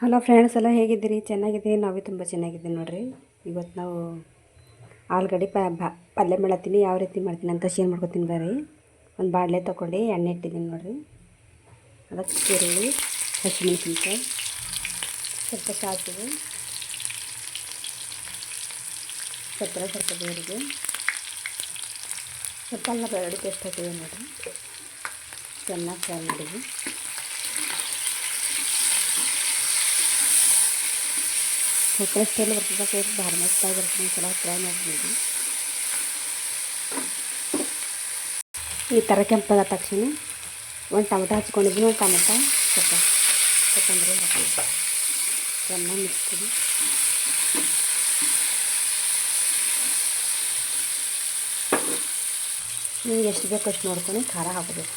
Hello friends ಎಲ್ಲ ಹೇಗಿದ್ದೀರಿ? ಚೆನ್ನಾಗಿದ್ದೀರಿ? ನಾವೇ ತುಂಬ ಚೆನ್ನಾಗಿದ್ದೀವಿ ನೋಡಿರಿ. ಇವತ್ತು ನಾವು ಆಲ್ಗಡಿ ಪಲ್ಯ ಮಾಡತ್ತೀನಿ, ಯಾವ ರೀತಿ ಮಾಡ್ತೀನಿ ಅಂತ ಶೇರ್ ಮಾಡ್ಕೊತೀನಿ ಬರ್ರಿ. ಒಂದು ಬಾಣಲೆ ತೊಗೊಂಡು ಎಣ್ಣೆ ಇಟ್ಟಿದ್ದೀನಿ ನೋಡಿರಿ. ಅದಕ್ಕೆ ಈರುಳ್ಳಿ, ಹಸಿಮೆಣಸಿನ್ಕಾಯಿ, ಸ್ವಲ್ಪ ಸಾಸಿವೆ ಸ್ವಲ್ಪ ಸ್ವಲ್ಪ ಬೇರಿಗೆ ಸ್ವಲ್ಪ ಅಲ್ಲ ಬೆಳ್ಳುಳ್ಳಿ ಪೇಸ್ಟ್ ಹಾಕಿದೆ ನೋಡಿರಿ. ಚೆನ್ನಾಗಿ ಫ್ರೈ ಮಾಡಿದ್ವಿ. ಸಕ್ಕರೆ ಸ್ಟೈಲ್ ಬರ್ತದೆ ಸೇರಿ ಭಾಳ ಮಸ್ತಾಗಿ ಬರ್ತದೆ ಒಂದ್ಸಲ ಟ್ರೈ ಮಾಡ್ಬೋದು. ಈ ಥರ ಕೆಂಪಾದ ತಕ್ಷಣ ಒಂದು ಟೊಮೆಟೊ ಹಚ್ಕೊಂಡಿದ್ದೀನಿ, ಒಂದು ಟೊಮೆಟೊ ಸ್ವಲ್ಪ ಕೊತ್ತಂಬರಿ ಹಾಕಿ. ಚೆನ್ನಾಗಿ ಮಿಕ್ಸ್ತೀನಿ ನಿಮ್ಗೆ ಎಷ್ಟು ಬೇಕು ಅಷ್ಟು ನೋಡ್ಕೊಂಡು ಖಾರ ಹಾಕಬೇಕು.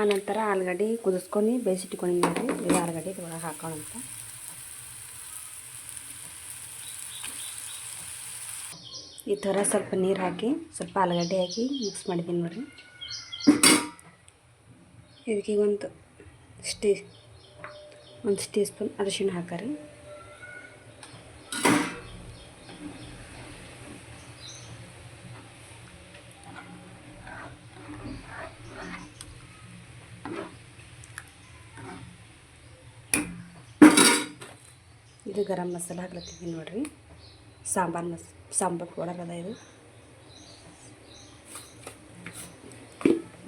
ಆನಂತರ ಆಲೂಗಡ್ಡೆ ಕುದಿಸ್ಕೊಂಡು ಬೇಯಿಸಿಟ್ಕೊಂಡಿದ್ದೀವಿ ಇದು ಆಲೂಗಡ್ಡೆ ಹಾಕೋಣ ಹಾಕೋಣಂತ ಈ ಥರ ಸ್ವಲ್ಪ ನೀರು ಹಾಕಿ, ಸ್ವಲ್ಪ ಆಲೂಗಡ್ಡೆ ಹಾಕಿ ಮಿಕ್ಸ್ ಮಾಡಿದ್ದೀನಿ ನೋಡಿರಿ. ಇದಕ್ಕೆ ಒಂದು ಸ್ಟೀ ಒಂದು ಟೀ ಸ್ಪೂನ್ ಅರಿಶಿಣ ಹಾಕರಿ. ಇದು ಗರಂ ಮಸಾಲ ಹಾಕ್ಲತ್ತೀವಿ ನೋಡಿರಿ. ಸಾಂಬಾರು ಮಸ್, ಸಾಂಬಾರು ಪೌಡರ್ ಅದ ಇದು.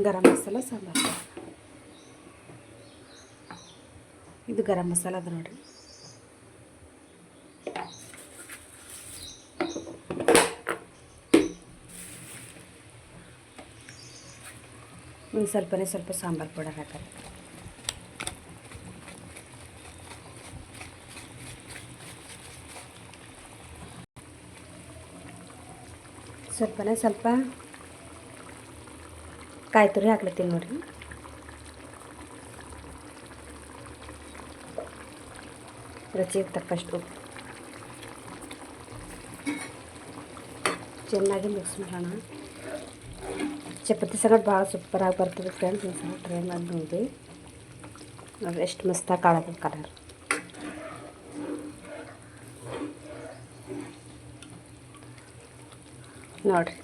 ಗರಂ ಮಸಾಲ, ಸಾಂಬಾರು ಇದು ಗರಂ ಮಸಾಲ ಅದ ನೋಡಿರಿ. ಒಂದು ಸ್ವಲ್ಪನೇ ಸ್ವಲ್ಪ ಸಾಂಬಾರು ಪೌಡರ್ ಹಾಕರಿ ಸ್ವಲ್ಪನೇ ಸ್ವಲ್ಪ ಕಾಯಿ ತುರಿ ಹಾಕ್ಲತ್ತೀನಿ ನೋಡಿರಿ. ರುಚಿಗೆ ತಕ್ಕಷ್ಟು ಚೆನ್ನಾಗಿ ಮಿಕ್ಸ್ ಮಾಡೋಣ. ಚಪಾತಿ ಸಲ ಭಾಳ ಸೂಪರಾಗಿ ಬರ್ತದೆ ಫ್ರೆಂಡ್ಸ್ ಒಂದು ಟ್ರೈ ಮಾಡಿ ನೋಡಿ. ನೋಡಿ ಎಷ್ಟು ಮಸ್ತಾಗಿ ಕಾಳದ ಕಲರ್ ನೋಡಿರಿ.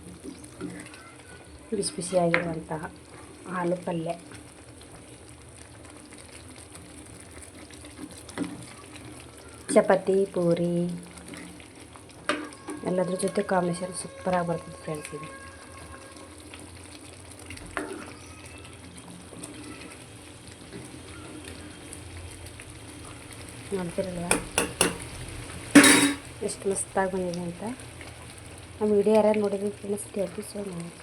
ಬಿಸಿ ಬಿಸಿಯಾಗಿರುವಂತಹ ಹಾಲು ಪಲ್ಯ. ಚಪಾತಿ, ಪೂರಿ, ಎಲ್ಲದ್ರ ಜೊತೆ ಕಾಂಬಿನೇಷನ್ ಸೂಪರಾಗಿ ಬರ್ತದೆ ಫ್ರೆಂಡ್ಸ್ ಇದು. ನೋಡ್ತಿರಲ್ವ? ಎಷ್ಟು ಮಸ್ತಾಗಿ ಬಂದಿದೆ ಅಂತ? ನಮ್ಮ ವಿಡಿಯೋ ಯಾರು ನೋಡಿದ್ರೆ ಫ್ರೆಂಡ್ಸ್ ಥ್ಯಾಂಕ್ ಸೋ ಮಚ್